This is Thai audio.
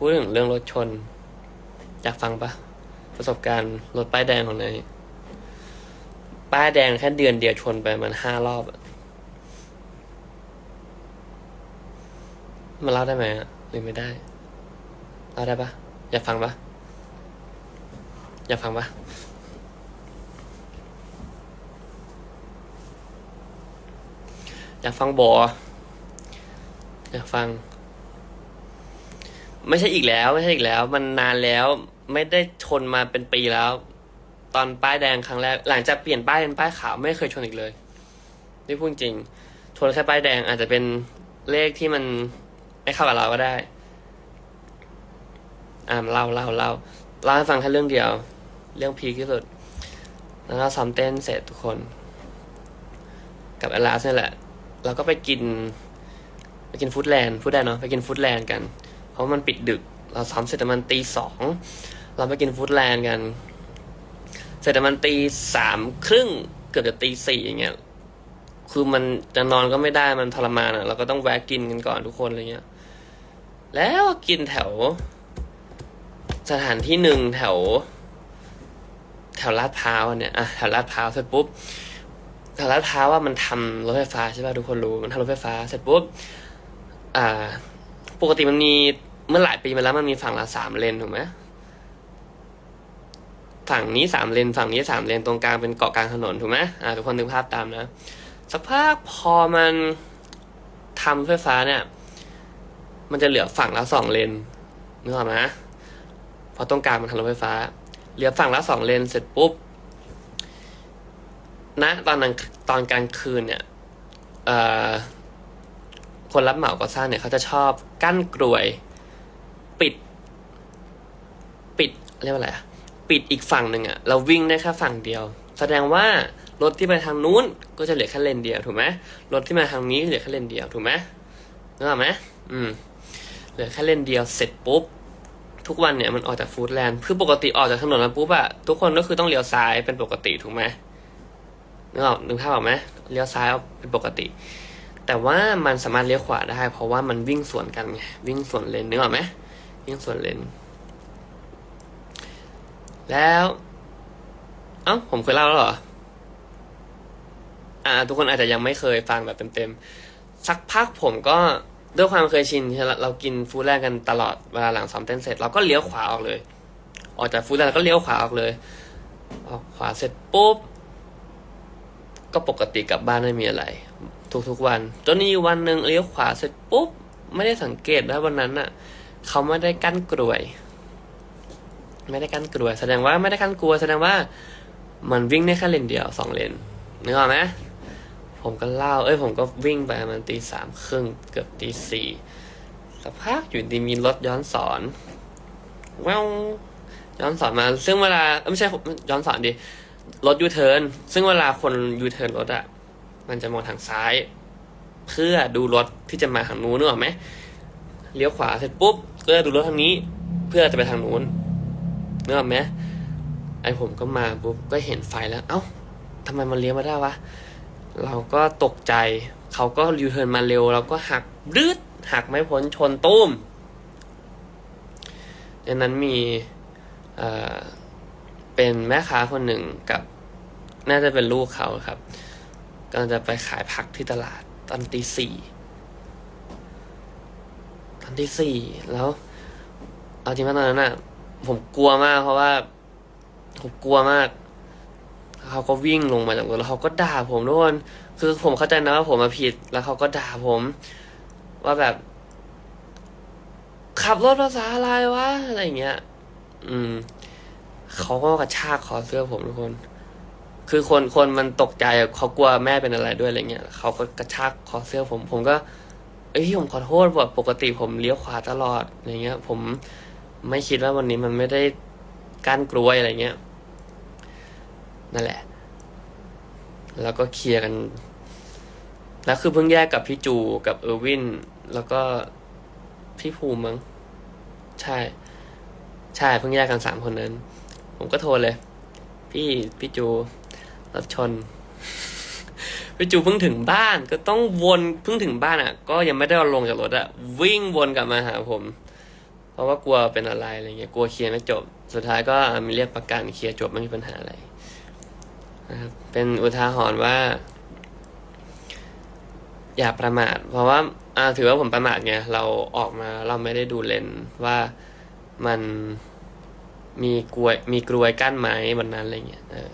พูดถึงเรื่องรถชน อยากฟังปะประสบการณ์รถป้ายแดงของนายป้ายแดงแค่เดือนเดียวชนไปมันห้ารอบมันเล่าได้ไหมอะหรือไม่ได้เล่าได้ปะอยากฟังปะอยากฟังปะอยากฟังบออยากฟัง ไม่ใช่อีกแล้วไม่ใช่อีกแล้ว มันนานแล้วไม่ได้ชนมาเป็นปีแล้ว ตอนป้ายแดงครั้งแรก หลังจากเปลี่ยนป้ายเป็นป้ายขาวไม่เคยชนอีกเลยนี่พูดจริงชนแค่ป้ายแดงอาจจะเป็นเลขที่มันไม่เข้ากับเราก็ได้ อ่าเล่าเล่าเล่าเล่าให้ฟังแค่เรื่องเดียว เรื่องพีคที่สุด แล้วก็ซ้อมเต้นเสร็จทุกคน กับอลาสนี่แหละ เราก็ไปกิน ไปกินฟู้ดแลนด์พูดได้เนาะไปกินฟู้ดแลนด์กัน เพราะมันปิดดึก เราซ้อมเสร็จประมาณตีสองเราไปกินฟู้ดแลนด์กัน เสร็จประมาณตีสามครึ่งเกือบจะตีสี่อย่างเงี้ยคือมันจะนอนก็ไม่ได้มันทรมานอะเราก็ต้องแวะกินกันก่อนทุกคนอะไรเงี้ย แล้วกินแถว สถานที่หนึ่งแถว แถวลาดพร้าวเนี่ยอะแถวลาดพร้าวเสร็จปุ๊บแถวลาดพร้าวว่ามันทำรถไฟฟ้าใช่ป่ะทุกคนรู้มันทำรถไฟฟ้าเสร็จปุ๊บอ่า ปกติมันมี เมื่อหลายปีมาแล้วมันมีฝั่งละสามเลนถูกไหมฝั่งนี้สามเลนฝั่งนี้สามเลนตรงกลางเป็นเกาะกลางถนนถูกไหมอ่าทุกคนนึกภาพตามนะสักพักพอมันทำไฟฟ้าเนี่ย มันจะเหลือฝั่งละสองเลนนึกออกไหมพอตรงกลางมันทำรถไฟฟ้า เหลือฝั่งละสองเลนเสร็จปุ๊บณตอนนั้นตอนกลางคืนเนี่ยคนรับเหมาก่อสร้างเนี่ยเขาจะชอบกั้นกลวย ปิด ปิดเรียกว่าอะไรอะปิดอีกฝั่งหนึ่งอะเราวิ่งได้แค่ฝั่งเดียว แสดงว่ารถที่ไปทางนู้นก็จะเหลือแค่เลนเดียวถูกไหมรถที่มาทางนี้เหลือแค่เลนเดียวถูกไหมนึกออกไหมอืมเหลือแค่เลนเดียวเสร็จปุ๊บทุกวันเนี่ยมันออกจากฟู้ดแลนด์คือปกติออกจากถนนมาปุ๊บอะทุกคนก็คือต้องเลี้ยวซ้ายเป็นปกติถูกไหมนึกออกนึกภาพออกไหมเลี้ยวซ้ายเป็นปกติ แต่ว่ามันสามารถเลี้ยวขวาได้ เพราะว่ามันวิ่งสวนกันไงวิ่งสวนเลนนึกออกไหม วิ่งส่วนเลนแล้ว เอ้าผมเคยเล่าแล้วเหรอ อ่า ทุกคนอาจจะยังไม่เคยฟังแบบเต็มๆ สักพักผมก็ด้วยความเคยชินเราเรากินฟู้ดแรกกันตลอดเวลาหลังซ้อมเต้นเสร็จเราก็เลี้ยวขวาออกเลย ออกจากฟู้ดแรกก็เลี้ยวขวาออกเลย ออกขวาเสร็จปุ๊บ ก็ปกติกลับบ้านไม่มีอะไร ทุกๆวัน จนนี่วันหนึ่งเลี้ยวขวาเสร็จปุ๊บ ไม่ได้สังเกตว่าวันนั้นน่ะ เขาไม่ได้กั้นกลวย ไม่ได้กั้นกลวย แสดงว่าไม่ได้กั้นกลวยแสดงว่ามันวิ่งได้แค่เลนเดียวสองเลนนึกออกไหมผมก็เล่า เอ้ยผมก็วิ่งไปประมันตีสามครึ่งเกือบตีสี่สักพักอยู่ดีมีรถย้อนสอนแววย้อนสอนมา ซึ่งเวลาเอ้ยไม่ใช่ย้อนสอนดิรถยูเทิร์นซึ่งเวลาคนยูเทิร์นรถอะมันจะมองทางซ้าย เพื่อดูรถที่จะมาทางนู้นนึกออกไหมเลี้ยวขวาเสร็จปุ๊บ ก็จะดูรถทางนี้ เพื่อจะไปทางนู้นนึกออกไหมไอผมก็มาปุ๊บก็เห็นไฟแล้ว เอ้าทำไมมันเลี้ยวมาได้วะ เราก็ตกใจ เขาก็ยูเทิร์นมาเร็ว เราก็หักรืดหักไม่พ้นชนตุ้มดังนั้นมีเอ่อเป็นแม่ค้าคนหนึ่งกับ น่าจะเป็นลูกเขาครับกำลังจะไปขายผักที่ตลาดตอนตีสี่ ตอนตีสี่แล้ว เอาจริงว่าตอนนั้นอะผมกลัวมาก เพราะว่าผมกลัวมากเขาก็วิ่งลงมาจากรถแล้วเขาก็ด่าผมทุกคนคือผมเข้าใจนะว่าผมมาผิด แล้วเขาก็ด่าผม ว่าแบบ ขับรถภาษาอะไรวะอะไรเงี้ย อืมเขาก็กระชากคอเสื้อผมทุกคน คือคนคนมันตกใจเขากลัวแม่เป็นอะไรด้วยอะไรเงี้ยเขาก็กระชากคอเสื้อผม ผมก็ เอ้ยผมขอโทษว่าปกติผมเลี้ยวขวาตลอดอะไรเงี้ย ผมไม่คิดว่าวันนี้มันไม่ได้ก้านกลวยอะไรเงี้ยนั่นแหละ แล้วก็เคลียร์กัน แล้วคือเพิ่งแยกกับพี่จูกับเออร์วิน แล้วก็พี่ภูมิมั้งใช่ ใช่เพิ่งแยกกันสามคนนั้น ผมก็โทรเลย พี่พี่จูรถชน พี่จูเพิ่งถึงบ้านก็ต้องวนเพิ่งถึงบ้านอะ ก็ยังไม่ได้ลงจากรถอะ วิ่งวนกลับมาหาผม เพราะว่ากลัวเป็นอะไรอะไรเงี้ยกลัวเคลียร์ไม่จบ สุดท้ายก็มีเรียกประกันเคลียร์จบไม่มีปัญหาอะไรนะครับเป็นอุทาหรณ์ว่า อย่าประมาท เพราะว่าอ่าถือว่าผมประมาทไงเราออกมาเราไม่ได้ดูเลนว่ามันมีกลวยมีกลวยกั้นไหมวันนั้นอะไรเงี้ยเออ